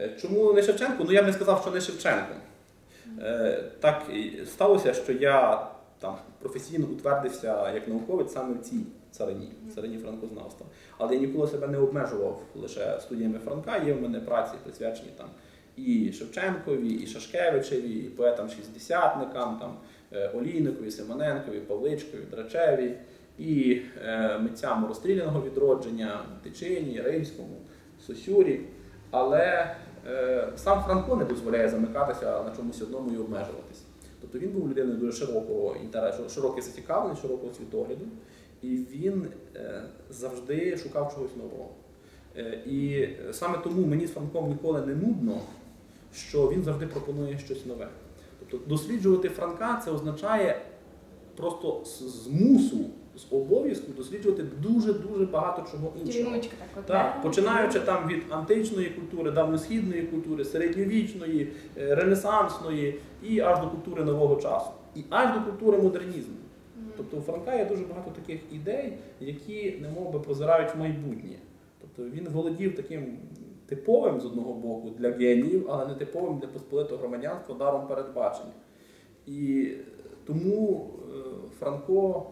Е, Чому не Шевченко? Ну я б не сказав, що не Шевченко. Е, Так сталося, що я там професійно утвердився як науковець саме в цій царині, царині франкознавства. Але я ніколи себе не обмежував лише студіями Франка. Є в мене праці присвячені там і Шевченкові, і Шашкевичеві, і поетам-шістдесятникам, там, е, Олійникові, Симоненкові, Павличкові, Драчеві, і е, митцям розстріляного відродження, Тичині, Римському, Сосюрі. Але сам Франко не дозволяє замикатися на чомусь одному і обмежуватись. Тобто він був людиною дуже широкого інтересу, широке зацікавлення, широкого світогляду, і він е, завжди шукав чогось нового. Е, і саме тому мені з Франком ніколи не нудно, що він завжди пропонує щось нове. Тобто досліджувати Франка це означає просто змусу, з обов'язку досліджувати дуже-дуже багато чого іншого. Тіночка так. Так, починаючи там від античної культури, давносхідної культури, середньовічної, е, ренесансної і аж до культури нового часу, і аж до культури модернізму. Тобто у Франка є дуже багато таких ідей, які немов би позирають в майбутнє. Тобто він володів таким типовим з одного боку для геніїв, але не типовим для посполитого громадянства даром передбачення. І тому е, Франко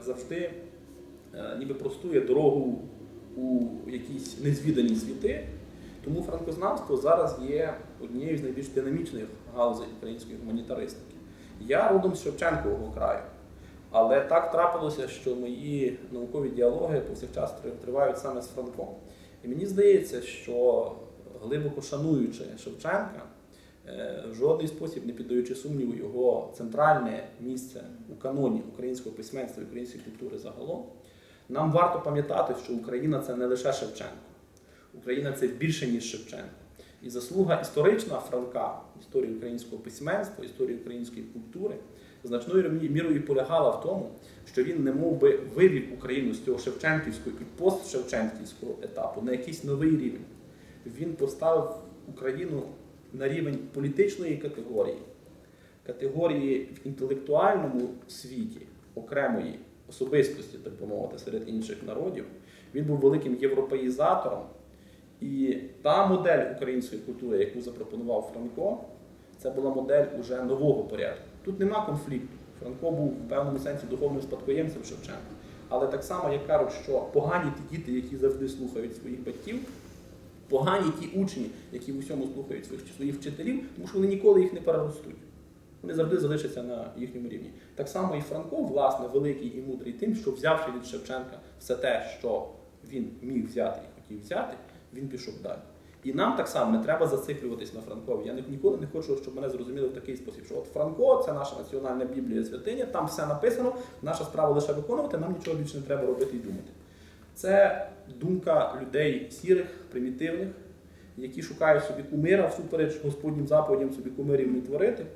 завжди е, ніби простує дорогу у якісь незвідані світи. Тому франкознавство зараз є однією з найбільш динамічних галузей української гуманітаристики. Я родом з Шевченкового краю, але так трапилося, що мої наукові діалоги повсякчас тривають саме з Франком. І мені здається, що глибоко шануючи Шевченка, е, в жодний спосіб не піддаючи сумніву його центральне місце у каноні українського письменства і української культури загалом, нам варто пам'ятати, що Україна це не лише Шевченко. Україна це більше, ніж Шевченко. І заслуга історична Франка, історії українського письменства, історії української культури, значною мірою полягала в тому, що він не мов би вивів Україну з цього Шевченківського і постшевченківського етапу на якийсь новий рівень. Він поставив Україну на рівень політичної категорії, категорії в інтелектуальному світі окремої особистості, так би мовити, серед інших народів. Він був великим європеїзатором. І та модель української культури, яку запропонував Франко, це була модель уже нового порядку. Тут нема конфлікту. Франко був в певному сенсі духовним спадкоємцем Шевченка. Але так само, як кажуть, що погані ті діти, які завжди слухають своїх батьків, погані ті учні, які в усьому слухають своїх, своїх вчителів, тому що вони ніколи їх не переростуть. Вони завжди залишаться на їхньому рівні. Так само і Франко, власне, великий і мудрий тим, що взявши від Шевченка все те, що він міг взяти і хотів взяти, він пішов далі. І нам так само не треба зациклюватись на Франкові. Я ніколи не хочу, щоб мене зрозуміли в такий спосіб, що от Франко це наша національна біблія святиня, там все написано, наша справа лише виконувати, нам нічого більше не треба робити і думати. Це думка людей сірих, примітивних, які шукають собі кумира всупереч Господнім заповідям собі кумирів не творити,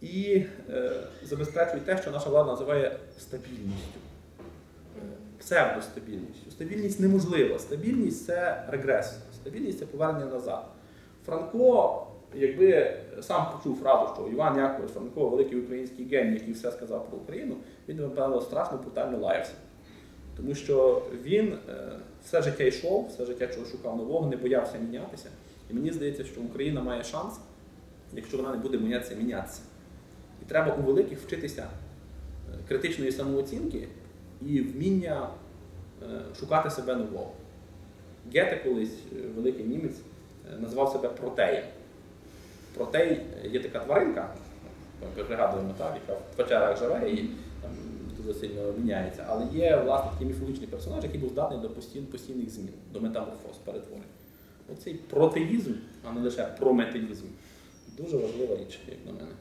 і е, забезпечують те, що наша влада називає стабільністю. Псевдостабільністю. Стабільність неможлива. Стабільність це регрес. Стабільність це повернення назад. Франко, якби сам почув фразу, що Іван Яковлевич Франко великий український геній, який все сказав про Україну, він, напевно, страшно брутально лаявся. Тому що він е, все життя йшов, все життя чого шукав нового, не боявся мінятися. І мені здається, що Україна має шанс, якщо вона не буде боятися мінятися. І треба у великих вчитися е, критичної самооцінки і вміння е, шукати себе нового. Гете колись, великий німець, назвав себе протеєм. Протей є така тваринка, пригадуємо, яка в печерах живе і там, дуже сильно міняється. Але є власне такий міфологічний персонаж, який був здатний до постійн, постійних змін, до метаморфоз, перетворень. Оцей протеїзм, а не лише прометеїзм, дуже важлива річ, як на мене.